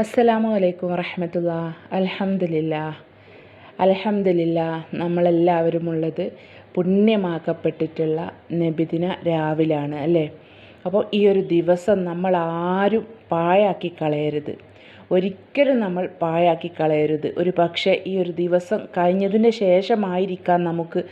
അസ്സലാമു അലൈക്കും വറഹമത്തുള്ള. അലഹമില്ല അലഹമില്ല നമ്മളെല്ലാവരും ഉള്ളത് പുണ്യമാക്കപ്പെട്ടിട്ടുള്ള നബിദിന രാവിലാണ് അല്ലേ? അപ്പോൾ ഈ ഒരു ദിവസം നമ്മൾ ആരും പാഴാക്കി കളയരുത്. ഒരിക്കലും നമ്മൾ പാഴാക്കി കളയരുത്. ഒരു പക്ഷേ ഈ ഒരു ദിവസം കഴിഞ്ഞതിന് ശേഷമായിരിക്കാം നമുക്ക്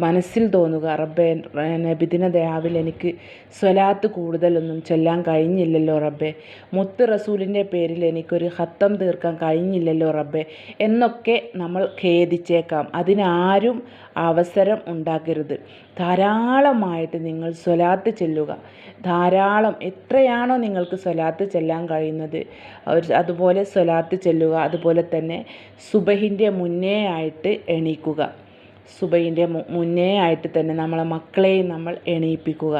മനസ്സിൽ തോന്നുക റബ്ബേ നബിദിന രാവിലെ എനിക്ക് സ്വലാത്ത് കൂടുതലൊന്നും ചൊല്ലാൻ കഴിഞ്ഞില്ലല്ലോ റബ്ബേ. മുത്ത് റസൂലിന്റെ പേരിൽ എനിക്കൊരു ഹത്തം തീർക്കാൻ കഴിഞ്ഞില്ലല്ലോ റബ്ബേ എന്നൊക്കെ നമ്മൾ ഖേദിച്ചേക്കാം. അതിനാരും അവസരം ഉണ്ടാക്കരുത്. ധാരാളമായിട്ട് നിങ്ങൾ സ്വലാത്ത് ചെല്ലുക. ധാരാളം എത്രയാണോ നിങ്ങൾക്ക് സ്വലാത്ത് ചെല്ലാൻ കഴിയുന്നത് അതുപോലെ സ്വലാത്ത് ചെല്ലുക അതുപോലെ തന്നെ സുബഹിന്റെ മുന്നേ ആയിട്ട് എണീക്കുക. സുബൈന്റെ മുന്നേ ആയിട്ട് തന്നെ നമ്മളെ മക്കളെയും നമ്മൾ എണീപ്പിക്കുക.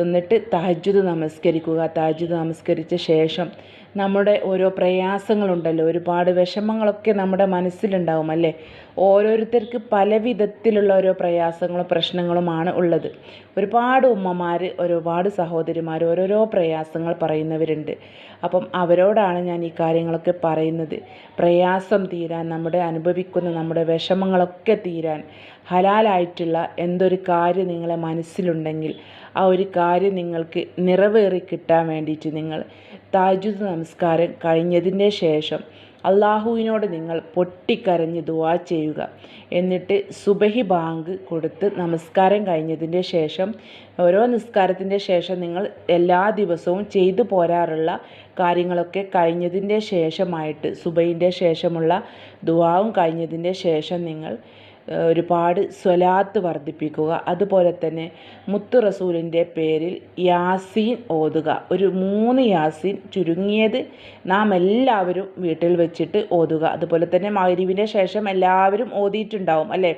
എന്നിട്ട് തഹജ്ജുദ് നമസ്കരിക്കുക. തഹജ്ജുദ് നമസ്കരിച്ച ശേഷം നമ്മുടെ ഓരോ പ്രയാസങ്ങളുണ്ടല്ലോ. ഒരുപാട് വിഷമങ്ങളൊക്കെ നമ്മുടെ മനസ്സിലുണ്ടാവും അല്ലേ? ഓരോരുത്തർക്ക് പല വിധത്തിലുള്ള ഓരോ പ്രയാസങ്ങളും പ്രശ്നങ്ങളുമാണ് ഉള്ളത്. ഒരുപാട് ഉമ്മമാർ ഒരുപാട് സഹോദരിമാർ ഓരോരോ പ്രയാസങ്ങൾ പറയുന്നവരുണ്ട്. അപ്പം അവരോടാണ് ഞാൻ ഈ കാര്യങ്ങളൊക്കെ പറയുന്നത്. പ്രയാസം തീരാൻ നമ്മുടെ അനുഭവിക്കുന്ന നമ്മുടെ വിഷമങ്ങളൊക്കെ തീരാൻ ഹലാലായിട്ടുള്ള എന്തൊരു കാര്യം നിങ്ങളെ മനസ്സിലുണ്ടെങ്കിൽ ആ ഒരു കാര്യം നിങ്ങൾക്ക് നിറവേറി കിട്ടാൻ വേണ്ടിയിട്ട് നിങ്ങൾ താജുദ് നമസ്കാരം കഴിഞ്ഞതിന്റെ ശേഷം അള്ളാഹുവിനോട് നിങ്ങൾ പൊട്ടിക്കരഞ്ഞ് ദുവാ ചെയ്യുക. എന്നിട്ട് സുബഹി ബാങ്ക് കൊടുത്ത് നമസ്കാരം കഴിഞ്ഞതിന്റെ ശേഷം ഓരോ നിസ്കാരത്തിന്റെ ശേഷം നിങ്ങൾ എല്ലാ ദിവസവും ചെയ്തു പോരാറുള്ള കാര്യങ്ങളൊക്കെ കഴിഞ്ഞതിന്റെ ശേഷമായിട്ട് സുബൈന്റെ ശേഷമുള്ള ദുവാവും കഴിഞ്ഞതിന്റെ ശേഷം നിങ്ങൾ ഒരുപാട് സ്വലാത്ത് വർദ്ധിപ്പിക്കുക. അതുപോലെ തന്നെ മുത്തു റസൂലിന്റെ പേരിൽ യാസീൻ ഓതുക. ഒരു മൂന്ന് യാസീൻ ചുരുങ്ങിയത് നാം എല്ലാവരും വീട്ടിൽ വെച്ചിട്ട് ഓതുക. അതുപോലെ തന്നെ മഗ്രിബിന്റെ ശേഷം എല്ലാവരും ഓതിയിട്ടുണ്ടാവും അല്ലേ?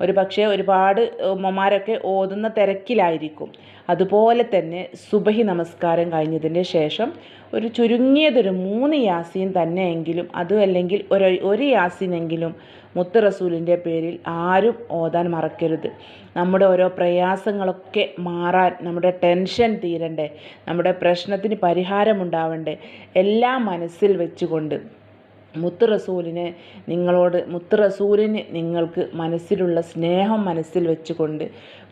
ഒരു പക്ഷേ ഒരുപാട് ഉമ്മമാരൊക്കെ ഓതുന്ന തിരക്കിലായിരിക്കും. അതുപോലെ തന്നെ സുബഹി നമസ്കാരം കഴിഞ്ഞതിന് ശേഷം ഒരു ചുരുങ്ങിയതൊരു മൂന്ന് യാസീൻ തന്നെയെങ്കിലും അതും അല്ലെങ്കിൽ ഒരു ഒരു യാസീനെങ്കിലും മുത്ത് റസൂലിന്റെ പേരിൽ ആരും ഓതാൻ മറക്കരുത്. നമ്മുടെ ഓരോ പ്രയാസങ്ങളൊക്കെ മാറാൻ നമ്മുടെ ടെൻഷൻ തീരണ്ടേ നമ്മുടെ പ്രശ്നത്തിന് പരിഹാരമുണ്ടാവണ്ടേ എല്ലാം മനസ്സിൽ വെച്ചുകൊണ്ട് മുത്ത് റസൂലിനെ നിങ്ങളോട് മുത്ത് റസൂലിന് നിങ്ങൾക്ക് മനസ്സിലുള്ള സ്നേഹം മനസ്സിൽ വെച്ചുകൊണ്ട്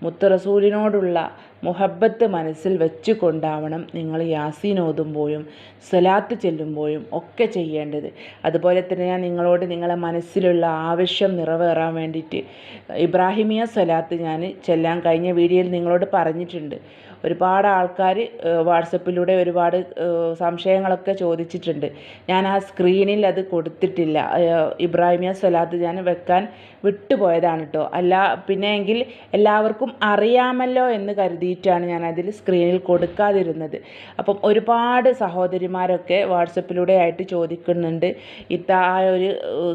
മുത്ത് റസൂലിനോടുള്ള മുഹബത്ത് മനസ്സിൽ വെച്ചുകൊണ്ടാവണം നിങ്ങൾ യാസീൻ ഓതുമ്പോഴും സ്വലാത്ത് ചെല്ലുമ്പോഴും ഒക്കെ ചെയ്യേണ്ടത്. അതുപോലെ തന്നെ ഞാൻ നിങ്ങളോട് നിങ്ങളെ മനസ്സിലുള്ള ആവശ്യം നിറവേറാൻ വേണ്ടിയിട്ട് ഇബ്രാഹിമിയ സ്വലാത്ത് ഞാൻ ചെല്ലാൻ കഴിഞ്ഞ വീഡിയോയിൽ നിങ്ങളോട് പറഞ്ഞിട്ടുണ്ട്. ഒരുപാട് ആൾക്കാർ വാട്സപ്പിലൂടെ ഒരുപാട് സംശയങ്ങളൊക്കെ ചോദിച്ചിട്ടുണ്ട്. ഞാൻ ആ സ്ക്രീനിൽ അത് കൊടുത്തിട്ടില്ല. ഇബ്രാഹിമിയ സ്വലാത്ത് ഞാൻ വെക്കാൻ വിട്ടുപോയതാണ് കേട്ടോ അല്ല പിന്നെ എങ്കിൽ എല്ലാവർക്കും അറിയാമല്ലോ എന്ന് കരുതിയിട്ടാണ് ഞാൻ അതിൽ സ്ക്രീനിൽ കൊടുക്കാതിരുന്നത്. അപ്പം ഒരുപാട് സഹോദരിമാരൊക്കെ വാട്സപ്പിലൂടെ ആയിട്ട് ചോദിക്കുന്നുണ്ട് ഇത്ത ആ ഒരു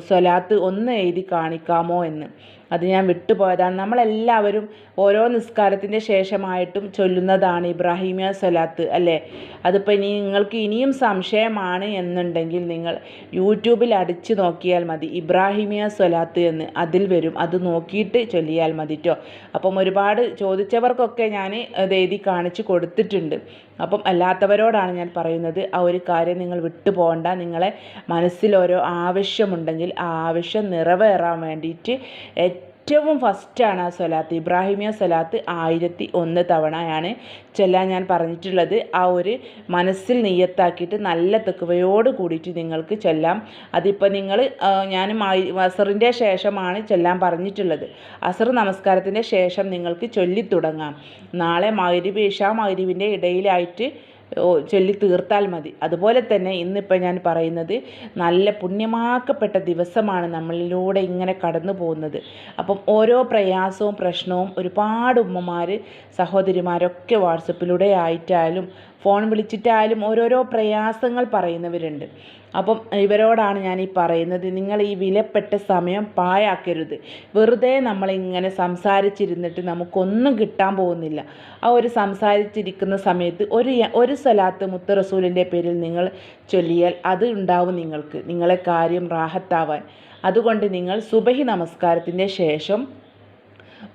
സ്വലാത്ത് ഒന്ന് എഴുതി കാണിക്കാമോ എന്ന്? അത് ഞാൻ വിട്ടുപോയതാണ്. നമ്മളെല്ലാവരും ഓരോ നിസ്കാരത്തിന്റെ ശേഷമായിട്ടും ചൊല്ലുന്നതാണ് ഇബ്രാഹിമിയ സ്വലാത്ത് അല്ലേ? അതിപ്പോൾ ഇനി നിങ്ങൾക്ക് ഇനിയും സംശയമാണ് എന്നുണ്ടെങ്കിൽ നിങ്ങൾ യൂട്യൂബിൽ അടിച്ചു നോക്കിയാൽ മതി. ഇബ്രാഹിമിയ സ്വലാത്ത് എന്ന് അതിൽ വരും. അത് നോക്കിയിട്ട് ചൊല്ലിയാൽ മതി കേട്ടോ അപ്പം ഒരുപാട് ചോദിച്ചവർക്കൊക്കെ ഞാൻ അത് എഴുതി കാണിച്ച് കൊടുത്തിട്ടുണ്ട്. അപ്പം അല്ലാത്തവരോടാണ് ഞാൻ പറയുന്നത് ആ ഒരു കാര്യം നിങ്ങൾ വിട്ടു പോകണ്ട നിങ്ങളെ മനസ്സിൽ ഓരോ ആവശ്യമുണ്ടെങ്കിൽ ആ ആവശ്യം നിറവേറാൻ വേണ്ടിയിട്ട് ഏറ്റവും ഫസ്റ്റാണ് ആ സ്വലാത്ത്. ഇബ്രാഹിമിയ സ്വലാത്ത് ആയിരത്തി ഒന്ന് തവണയാണ് ചൊല്ലാൻ ഞാൻ പറഞ്ഞിട്ടുള്ളത്. ആ ഒരു മനസ്സിൽ നെയ്യത്താക്കിയിട്ട് നല്ല തെക്കുവയോട് കൂടിയിട്ട് നിങ്ങൾക്ക് ചൊല്ലാം. അതിപ്പോൾ നിങ്ങൾ ഞാൻ അസറിന്റെ ശേഷമാണ് ചൊല്ലാൻ പറഞ്ഞിട്ടുള്ളത്. അസർ നമസ്കാരത്തിന്റെ ശേഷം നിങ്ങൾക്ക് ചൊല്ലിത്തുടങ്ങാം. നാളെ മഗ്രിബ് ഇഷ മഗ്രിബിന്റെ ഇടയിലായിട്ട് ചൊല്ലി തീർത്താൽ മതി. അതുപോലെ തന്നെ ഇന്നിപ്പോൾ ഞാൻ പറയുന്നത് നല്ല പുണ്യമാക്കപ്പെട്ട ദിവസമാണ് നമ്മളിലൂടെ ഇങ്ങനെ കടന്നു പോകുന്നത്. അപ്പം ഓരോ പ്രയാസവും പ്രശ്നവും ഒരുപാട് ഉമ്മമാർ സഹോദരിമാരൊക്കെ വാട്സപ്പിലൂടെ ആയിട്ടായാലും ഫോൺ വിളിച്ചിട്ടായാലും ഓരോരോ പ്രയാസങ്ങൾ പറയുന്നവരുണ്ട്. അപ്പം ഇവരോടാണ് ഞാൻ ഈ പറയുന്നത് നിങ്ങൾ ഈ വിലപ്പെട്ട സമയം പാഴാക്കരുത്. വെറുതെ നമ്മളിങ്ങനെ സംസാരിച്ചിരുന്നിട്ട് നമുക്കൊന്നും കിട്ടാൻ പോകുന്നില്ല. ആ ഒരു സംസാരിച്ചിരിക്കുന്ന സമയത്ത് ഒരു ഒരു സ്ഥലത്ത് മുത്ത് റസൂലിന്റെ പേരിൽ നിങ്ങൾ ചൊല്ലിയാൽ അത് ഉണ്ടാവും നിങ്ങൾക്ക്. നിങ്ങളെ കാര്യം റാഹത്താവാൻ. അതുകൊണ്ട് നിങ്ങൾ സുബഹി നമസ്കാരത്തിന്റെ ശേഷം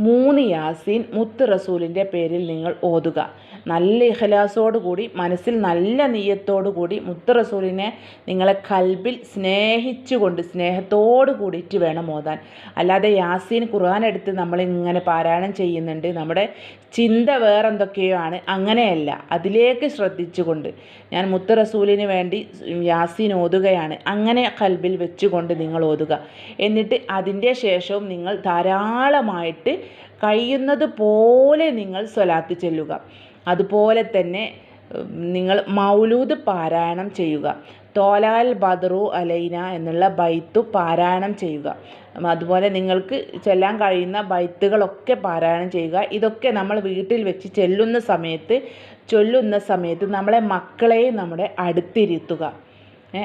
മൂന്ന് യാസീൻ മുത്ത് റസൂലിന്റെ പേരിൽ നിങ്ങൾ ഓതുക. നല്ല ഇഹലാസോടുകൂടി മനസ്സിൽ നല്ല നീയത്തോടു കൂടി മുത്ത് റസൂലിനെ നിങ്ങളെ കൽബിൽ സ്നേഹിച്ചുകൊണ്ട് സ്നേഹത്തോട് കൂടിയിട്ട് വേണം ഓതാൻ. അല്ലാതെ യാസീൻ ഖുർആൻ എടുത്ത് നമ്മളിങ്ങനെ പാരായണം ചെയ്യുന്നുണ്ട്. നമ്മുടെ ചിന്ത വേറെന്തൊക്കെയോ ആണ്. അങ്ങനെയല്ല. അതിലേക്ക് ശ്രദ്ധിച്ചുകൊണ്ട് ഞാൻ മുത്തറസൂലിന് വേണ്ടി യാസീൻ ഓതുകയാണ്. അങ്ങനെ കൽബിൽ വെച്ചുകൊണ്ട് നിങ്ങൾ ഓതുക. എന്നിട്ട് അതിന്റെ ശേഷവും നിങ്ങൾ ധാരാളമായിട്ട് കഴിയുന്നത് പോലെ നിങ്ങൾ സ്വലാത്ത് ചെല്ലുക. അതുപോലെ തന്നെ നിങ്ങൾ മൗലൂദ് പാരായണം ചെയ്യുക. തോലാൽ ബദറു അലൈന എന്നുള്ള ബൈത്തു പാരായണം ചെയ്യുക. അതുപോലെ നിങ്ങൾക്ക് ചെല്ലാൻ കഴിയുന്ന ബൈത്തുകളൊക്കെ പാരായണം ചെയ്യുക. ഇതൊക്കെ നമ്മൾ വീട്ടിൽ വെച്ച് ചെല്ലുന്ന സമയത്ത് ചൊല്ലുന്ന സമയത്ത് നമ്മളെ മക്കളെയും നമ്മുടെ അടുത്തിരുത്തുക.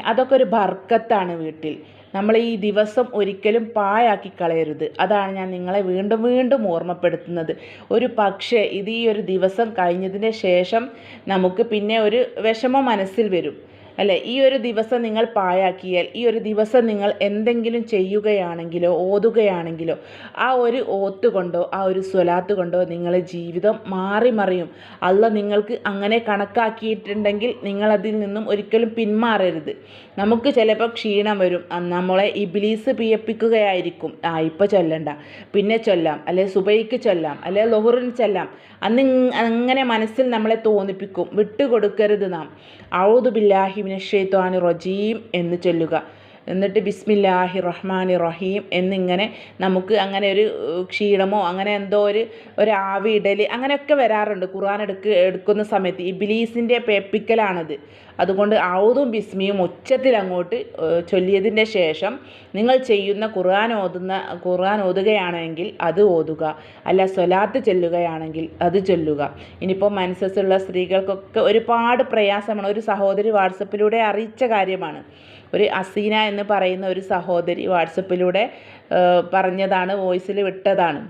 അതൊക്കെ ഒരു ബർക്കത്താണ് വീട്ടിൽ. നമ്മൾ ഈ ദിവസം ഒരിക്കലും പായാക്കി കളയരുത്. അതാണ് ഞാൻ നിങ്ങളെ വീണ്ടും വീണ്ടും ഓർമ്മപ്പെടുത്തുന്നത്. ഒരു പക്ഷേ ഇത് ഈ ഒരു ദിവസം കഴിഞ്ഞതിന് ശേഷം നമുക്ക് പിന്നെ ഒരു വിഷമം മനസ്സിൽ വരും. അല്ലേ? ഈ ഒരു ദിവസം നിങ്ങൾ പാഴാക്കിയാൽ ഈ ഒരു ദിവസം നിങ്ങൾ എന്തെങ്കിലും ചെയ്യുകയാണെങ്കിലോ ഓതുകയാണെങ്കിലോ ആ ഒരു ഓത്ത് കൊണ്ടോ ആ ഒരു സ്വലാത്ത് കൊണ്ടോ നിങ്ങളുടെ ജീവിതം മാറി മറിയും അല്ല നിങ്ങൾക്ക് അങ്ങനെ കണക്കാക്കിയിട്ടുണ്ടെങ്കിൽ നിങ്ങൾ അതിൽ നിന്നും ഒരിക്കലും പിന്മാറരുത്. നമുക്ക് ചിലപ്പോൾ ക്ഷീണം വരും. നമ്മളെ ഇബിലീസ് പിയപ്പിക്കുകയായിരിക്കും ആ ഇപ്പോൾ ചൊല്ലണ്ട. പിന്നെ ചൊല്ലാം. അല്ലെ സുബൈക്ക് ചൊല്ലാം. അല്ലെ ലൊഹറിന് ചൊല്ലാം. അന്ന് അങ്ങനെ മനസ്സിൽ നമ്മളെ തോന്നിപ്പിക്കും. വിട്ടുകൊടുക്കരുത് നാം. ഔദു ബില്ലാഹിമിന് ഷെയ്ത്വാനി റജീം എന്ന് ചൊല്ലുക. എന്നിട്ട് ബിസ്മില്ലാഹി റഹ്മാനി റഹീം എന്നിങ്ങനെ നമുക്ക് അങ്ങനെ ഒരു ക്ഷീണമോ അങ്ങനെ എന്തോ ഒരു ഒരു ആവി ഇടൽ അങ്ങനെയൊക്കെ വരാറുണ്ട്. ഖുർആൻ എടുക്ക എടുക്കുന്ന സമയത്ത് ഈ ബിലീസിന്റെ പേപ്പിക്കലാണത്. അതുകൊണ്ട് ഔതും ബിസ്മിയും ഉച്ചത്തിൽ അങ്ങോട്ട് ചൊല്ലിയതിന്റെ ശേഷം നിങ്ങൾ ചെയ്യുന്ന ഖുർആൻ ഓതുന്ന ഖുർആൻ ഓതുകയാണെങ്കിൽ അത് ഓതുക. അല്ല സ്വലാത്ത് ചൊല്ലുകയാണെങ്കിൽ അത് ചൊല്ലുക. ഇനിയിപ്പോൾ മനസ്സുള്ള സ്ത്രീകൾക്കൊക്കെ ഒരുപാട് പ്രയാസമാണ്. ഒരു സഹോദരി വാട്സപ്പിലൂടെ അറിയിച്ച കാര്യമാണ്. ഒരു അസീന എന്ന് പറയുന്ന ഒരു സഹോദരി വാട്സപ്പിലൂടെ പറഞ്ഞതാണ് വോയിസിൽ വിട്ടതാണ്.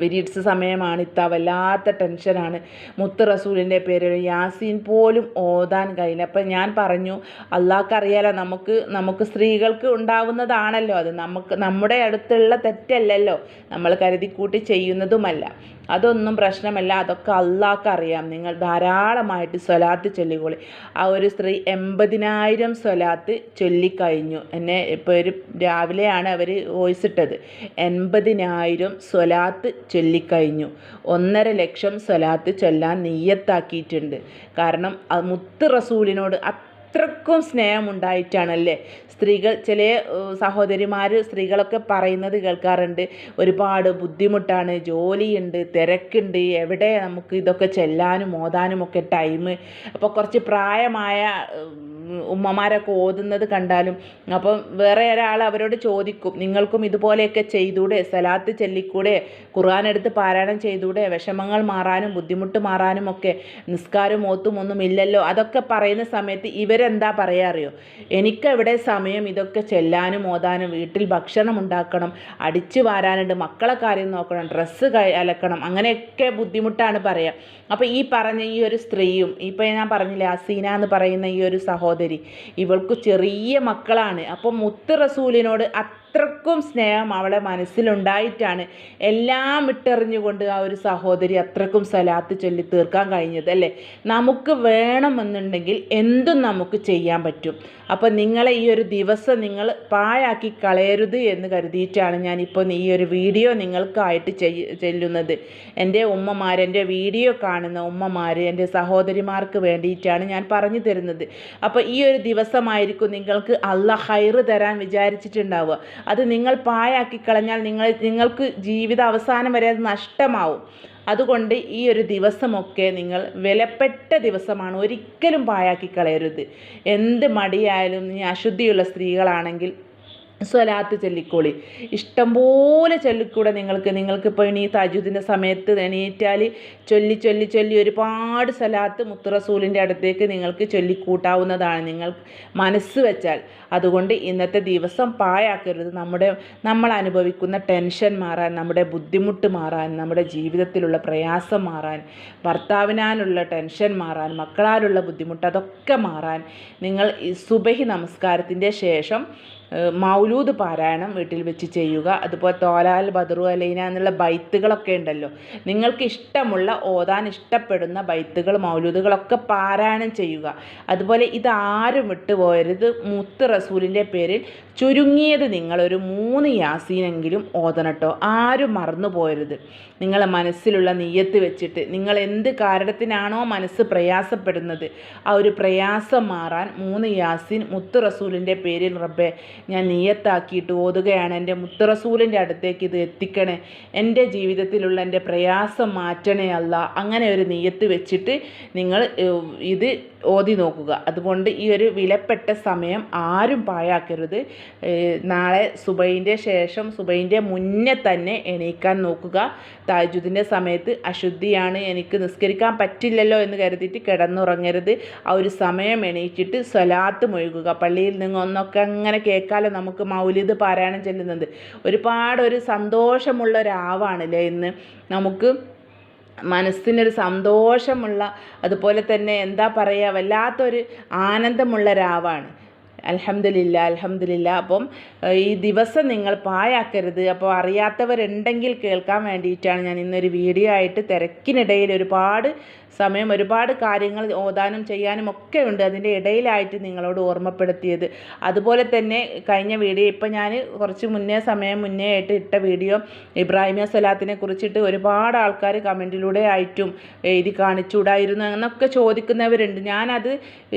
പീരീഡ്സ് സമയമാണ്. ഇത്ത വല്ലാത്ത ടെൻഷനാണ്. മുത്ത് റസൂലിന്റെ പേരിൽ യാസീൻ പോലും ഓതാൻ കഴിയില്ല. അപ്പം ഞാൻ പറഞ്ഞു അള്ളാഹ്ക്കറിയാലോ നമുക്ക് നമുക്ക് സ്ത്രീകൾക്ക് ഉണ്ടാവുന്നതാണല്ലോ. അത് നമുക്ക് നമ്മുടെ അടുത്തുള്ള തെറ്റല്ലല്ലോ. നമ്മൾ കരുതിക്കൂട്ടി ചെയ്യുന്നതുമല്ല. അതൊന്നും പ്രശ്നമല്ല. അതൊക്കെ അള്ളാഹ്ക്ക് അറിയാം നിങ്ങൾ ധാരാളമായിട്ട് സ്വലാത്ത് ചൊല്ലിക്കോളി. ആ ഒരു സ്ത്രീ എൺപതിനായിരം സ്വലാത്ത് ചൊല്ലിക്കഴിഞ്ഞു. എന്നെ ഇപ്പോൾ ഒരു രാവിലെയാണ് അവർ വോയിസ് ഇട്ടത്. എൺപതിനായിരം സ്വലാത്ത് ചൊല്ലിക്കഴിഞ്ഞു. ഒന്നര ലക്ഷം സ്വലാത്ത് ചൊല്ലാൻ നെയ്യത്താക്കിയിട്ടുണ്ട്. കാരണം മുത്ത് റസൂലിനോട് അത്രക്കും സ്നേഹമുണ്ടായിട്ടാണല്ലേ? സ്ത്രീകൾ ചില സഹോദരിമാർ സ്ത്രീകളൊക്കെ പറയുന്നത് കേൾക്കാറുണ്ട്. ഒരുപാട് ബുദ്ധിമുട്ടാണ് ജോലിയുണ്ട് തിരക്കുണ്ട് എവിടെ നമുക്ക് ഇതൊക്കെ ചെല്ലാനും ഓതാനും ഒക്കെ ടൈം അപ്പോൾ കുറച്ച് പ്രായമായ ഉമ്മമാരൊക്കെ ഓതുന്നത് കണ്ടാലും അപ്പം വേറെ ഒരാൾ അവരോട് ചോദിക്കും നിങ്ങൾക്കും ഇതുപോലെയൊക്കെ ചെയ്തൂടെ? സലാത്ത് ചൊല്ലിക്കൂടെ? ഖുർആൻ എടുത്ത് പാരായണം ചെയ്തൂടെ? വിഷമങ്ങൾ മാറാനും ബുദ്ധിമുട്ട് മാറാനും ഒക്കെ നിസ്കാരം ഓത്തും ഒന്നും ഇല്ലല്ലോ? അതൊക്കെ പറയുന്ന സമയത്ത് ഇവരെന്താ പറയാ അറിയോ? എനിക്കവിടെ സമയം ഇതൊക്കെ ചെല്ലാനും ഓതാനും വീട്ടിൽ ഭക്ഷണം ഉണ്ടാക്കണം അടിച്ചു വാരാനുണ്ട് മക്കളെ കാര്യം നോക്കണം ഡ്രസ്സ് അലക്കണം അങ്ങനെയൊക്കെ ബുദ്ധിമുട്ടാണ് പറയുക അപ്പോൾ ഈ പറഞ്ഞ ഈ ഒരു സ്ത്രീയും ഇപ്പോൾ ഞാൻ പറഞ്ഞില്ലേ അസീന എന്ന് പറയുന്ന ഈ ഒരു സഹോദരി ഇവൾക്ക് ചെറിയ മക്കളാണ്. അപ്പോൾ മുത്ത് റസൂലിനോട് അത്രക്കും സ്നേഹം അവളെ മനസ്സിലുണ്ടായിട്ടാണ്. എല്ലാം ഇട്ടെറിഞ്ഞുകൊണ്ട് ആ ഒരു സഹോദരി അത്രക്കും സലാത്ത് ചൊല്ലി തീർക്കാൻ കഴിഞ്ഞത് അല്ലേ? നമുക്ക് വേണമെന്നുണ്ടെങ്കിൽ എന്തും നമുക്ക് ചെയ്യാൻ പറ്റും. അപ്പോൾ നിങ്ങളെ ഈ ഒരു ദിവസം നിങ്ങൾ പാഴാക്കി കളയരുത് എന്ന് കരുതിയിട്ടാണ് ഞാനിപ്പോൾ ഈ ഒരു വീഡിയോ നിങ്ങൾക്കായിട്ട് ചെല്ലുന്നത്. എന്റെ ഉമ്മമാർ എന്റെ വീഡിയോ കാണുന്ന ഉമ്മമാർ എന്റെ സഹോദരിമാർക്ക് വേണ്ടിയിട്ടാണ് ഞാൻ പറഞ്ഞു തരുന്നത്. അപ്പോൾ ഈ ഒരു ദിവസമായിരിക്കും നിങ്ങൾക്ക് അല്ല ഹൈറ് തരാൻ വിചാരിച്ചിട്ടുണ്ടാവുക. അത് നിങ്ങൾ പാഴാക്കി കളഞ്ഞാൽ നിങ്ങൾ നിങ്ങൾക്ക് ജീവിത അവസാനം വരെ അത് നഷ്ടമാവും. അതുകൊണ്ട് ഈ ഒരു ദിവസമൊക്കെ നിങ്ങൾ വിലപ്പെട്ട ദിവസമാണ് ഒരിക്കലും പാഴാക്കി കളയരുത്. എന്ത് മടിയായാലും നീ അശുദ്ധിയുള്ള സ്ത്രീകളാണെങ്കിൽ സ്വലാത്ത് ചൊല്ലിക്കോളി. ഇഷ്ടംപോലെ ചൊല്ലിക്കൂടെ നിങ്ങൾക്ക്. നിങ്ങൾക്കിപ്പോൾ ഇനി തജുദിന്റെ സമയത്ത് എണീറ്റാൽ ചൊല്ലി ചൊല്ലി ചൊല്ലി ഒരുപാട് സ്വലാത്ത് മുത്തുറസൂലിന്റെ അടുത്തേക്ക് നിങ്ങൾക്ക് ചൊല്ലിക്കൂട്ടാവുന്നതാണ് നിങ്ങൾ മനസ്സ് വെച്ചാൽ. അതുകൊണ്ട് ഇന്നത്തെ ദിവസം പാഴാക്കരുത്. നമ്മുടെ നമ്മൾ അനുഭവിക്കുന്ന ടെൻഷൻ മാറാൻ നമ്മുടെ ബുദ്ധിമുട്ട് മാറാൻ നമ്മുടെ ജീവിതത്തിലുള്ള പ്രയാസം മാറാൻ ഭർത്താവിനാലുള്ള ടെൻഷൻ മാറാൻ മക്കളാലുള്ള ബുദ്ധിമുട്ട് അതൊക്കെ മാറാൻ നിങ്ങൾ സുബഹി നമസ്കാരത്തിന്റെ ശേഷം മൗലൂദ് പാരായണം വീട്ടിൽ വെച്ച് ചെയ്യുക അതുപോലെ തോലാൽ ബദറു അലൈന എന്നുള്ള ബൈത്തുകളൊക്കെ ഉണ്ടല്ലോ. നിങ്ങൾക്ക് ഇഷ്ടമുള്ള ഓതാൻ ഇഷ്ടപ്പെടുന്ന ബൈത്തുകൾ മൗലൂദുകളൊക്കെ പാരായണം ചെയ്യുക. അതുപോലെ ഇതാരും വിട്ടുപോയരുത് മുത്ത് റസൂലിന്റെ പേരിൽ ചുരുങ്ങിയത് നിങ്ങളൊരു മൂന്ന് യാസീനെങ്കിലും ഓതണട്ടോ ആരും മറന്നു പോയരുത്. നിങ്ങളെ മനസ്സിലുള്ള നെയ്യത്ത് വെച്ചിട്ട് നിങ്ങൾ എന്ത് കാരണത്തിനാണോ മനസ്സ് പ്രയാസപ്പെടുന്നത് ആ ഒരു പ്രയാസം മാറാൻ മൂന്ന് യാസീൻ മുത്ത് റസൂലിന്റെ പേരിൽ റബ്ബെ ഞാൻ നീയത്താക്കിയിട്ട് ഓതുകയാണ്. എന്റെ മുത്തറസൂലിന്റെ അടുത്തേക്ക് ഇത് എത്തിക്കണേ. എന്റെ ജീവിതത്തിലുള്ള എന്റെ പ്രയാസം മാറ്റണേ അല്ല. അങ്ങനെ ഒരു നീയത്ത് വെച്ചിട്ട് നിങ്ങൾ ഇത് ഓതി നോക്കുക. അതുകൊണ്ട് ഈ ഒരു വിലപ്പെട്ട സമയം ആരും പാഴാക്കരുത്. നാളെ സുബൈന്റെ ശേഷം സുബൈന്റെ മുന്നേ തന്നെ എണീക്കാൻ നോക്കുക. താജുദിന്റെ സമയത്ത് അശുദ്ധിയാണ് എനിക്ക് നിസ്കരിക്കാൻ പറ്റില്ലല്ലോ എന്ന് കരുതിയിട്ട് കിടന്നുറങ്ങരുത്. ആ ഒരു സമയം എണീറ്റിട്ട് സ്വലാത്ത് മൊഴുകുക പള്ളിയിൽ നിന്നൊന്നൊക്കെ അങ്ങനെ കേൾക്കാലോ നമുക്ക് മൗലിദ് പാരായണം ചെല്ലുന്നത്. ഒരുപാട് ഒരു സന്തോഷമുള്ള ഒരാവാണല്ലേ ഇന്ന്. നമുക്ക് മനസ്സിനൊരു സന്തോഷമുള്ള അതുപോലെ തന്നെ എന്താ പറയുക വല്ലാത്തൊരു ആനന്ദമുള്ള രാവാണ് അലഹമില്ല അലഹമില്ല അപ്പം ഈ ദിവസം നിങ്ങൾ പായാക്കരുത് അപ്പോൾ അറിയാത്തവരുണ്ടെങ്കിൽ കേൾക്കാൻ വേണ്ടിയിട്ടാണ് ഞാൻ ഇന്നൊരു വീഡിയോ ആയിട്ട് തിരക്കിനിടയിൽ ഒരുപാട് സമയം ഒരുപാട് കാര്യങ്ങൾ ഓതാനും ചെയ്യാനും ഒക്കെ ഉണ്ട്. അതിന്റെ ഇടയിലായിട്ട് നിങ്ങളോട് ഓർമ്മപ്പെടുത്തിയത്. അതുപോലെ തന്നെ കഴിഞ്ഞ വീഡിയോ ഇപ്പം ഞാൻ കുറച്ച് മുന്നേ സമയം മുന്നേ ആയിട്ട് ഇട്ട വീഡിയോ ഇബ്രാഹിമിയ സ്വലാത്തിനെ കുറിച്ചിട്ട് ഒരുപാട് ആൾക്കാർ കമന്റിലൂടെ ആയിട്ടും എഴുതി കാണിച്ചുകൂടായിരുന്നു എന്നൊക്കെ ചോദിക്കുന്നവരുണ്ട്. ഞാനത്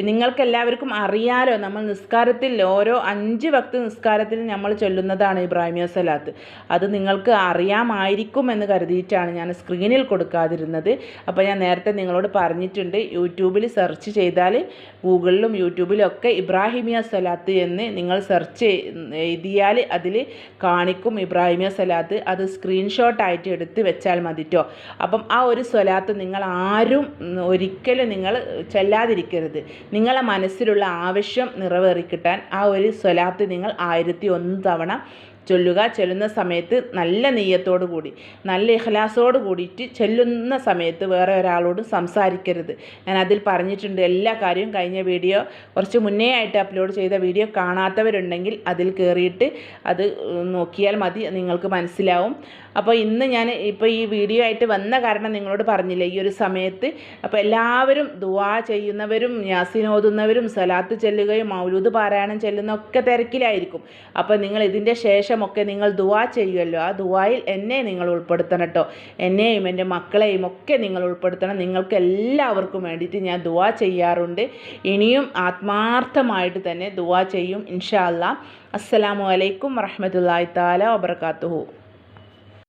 നിങ്ങൾക്ക് എല്ലാവർക്കും അറിയാലോ നമ്മൾ നിസ്കാരത്തിൽ ഓരോ അഞ്ച് ഭക്തി നിസ്കാരത്തിൽ നമ്മൾ ചൊല്ലുന്നതാണ് ഇബ്രാഹിമിയ സ്വലാത്ത്. അത് നിങ്ങൾക്ക് അറിയാമായിരിക്കും എന്ന് കരുതിയിട്ടാണ് ഞാൻ സ്ക്രീനിൽ കൊടുക്കാതിരുന്നത്. അപ്പോൾ ഞാൻ നേരത്തെ നിങ്ങളോട് പറഞ്ഞിട്ടുണ്ട്. യൂട്യൂബിൽ സെർച്ച് ചെയ്താൽ ഗൂഗിളിലും യൂട്യൂബിലും ഒക്കെ ഇബ്രാഹിമിയ സലാത്ത് എന്ന് നിങ്ങൾ സെർച്ച് എഴുതിയാൽ അതിൽ കാണിക്കും ഇബ്രാഹിമിയ സലാത്ത്. അത് സ്ക്രീൻഷോട്ടായിട്ട് എടുത്ത് വെച്ചാൽ മതിട്ടോ അപ്പം ആ ഒരു സ്വലാത്ത് നിങ്ങൾ ആരും ഒരിക്കലും നിങ്ങൾ ചെല്ലാതിരിക്കരുത്. നിങ്ങളെ മനസ്സിലുള്ള ആവശ്യം നിറവേറിക്കിട്ടാൻ ആ ഒരു സ്വലാത്ത് നിങ്ങൾ ആയിരത്തി ഒന്ന് തവണ ചൊല്ലുക ചൊല്ലുന്ന സമയത്ത് നല്ല നെയ്യത്തോടു കൂടി നല്ല ഇഹ്ലാസോട് കൂടിയിട്ട് ചെല്ലുന്ന സമയത്ത് വേറെ ഒരാളോട് സംസാരിക്കരുത്. ഞാൻ അതിൽ പറഞ്ഞിട്ടുണ്ട് എല്ലാ കാര്യവും കഴിഞ്ഞ വീഡിയോ കുറച്ച് മുന്നേ ആയിട്ട് അപ്ലോഡ് ചെയ്ത വീഡിയോ കാണാത്തവരുണ്ടെങ്കിൽ അതിൽ കയറിയിട്ട് അത് നോക്കിയാൽ മതി നിങ്ങൾക്ക് മനസ്സിലാവും. അപ്പോൾ ഇന്ന് ഞാൻ ഇപ്പോൾ ഈ വീഡിയോ ആയിട്ട് വന്ന കാരണം നിങ്ങളോട് പറഞ്ഞില്ല ഈ ഒരു സമയത്ത് അപ്പോൾ എല്ലാവരും ദുവാ ചെയ്യുന്നവരും യാസിൻ ഓതുന്നവരും സലാത്ത് ചെല്ലുകയും മൗലൂദ് പാരായണം ചെല്ലുന്ന ഒക്കെ തിരക്കിലായിരിക്കും. അപ്പോൾ നിങ്ങൾ ഇതിന്റെ ശേഷമൊക്കെ നിങ്ങൾ ദുവാ ചെയ്യുമല്ലോ ആ ദുവായിൽ എന്നെ നിങ്ങൾ ഉൾപ്പെടുത്തണം കേട്ടോ. എന്നെയും എന്റെ മക്കളെയും ഒക്കെ നിങ്ങൾ ഉൾപ്പെടുത്തണം. നിങ്ങൾക്ക് എല്ലാവർക്കും വേണ്ടിയിട്ട് ഞാൻ ദുവാ ചെയ്യാറുണ്ട്. ഇനിയും ആത്മാർത്ഥമായിട്ട് തന്നെ ദുവാ ചെയ്യും. ഇൻഷാ അല്ലാ അസ്സലാമു അലൈക്കും വറഹമത്തല്ലാ താല വബർക്കാത്തുഹു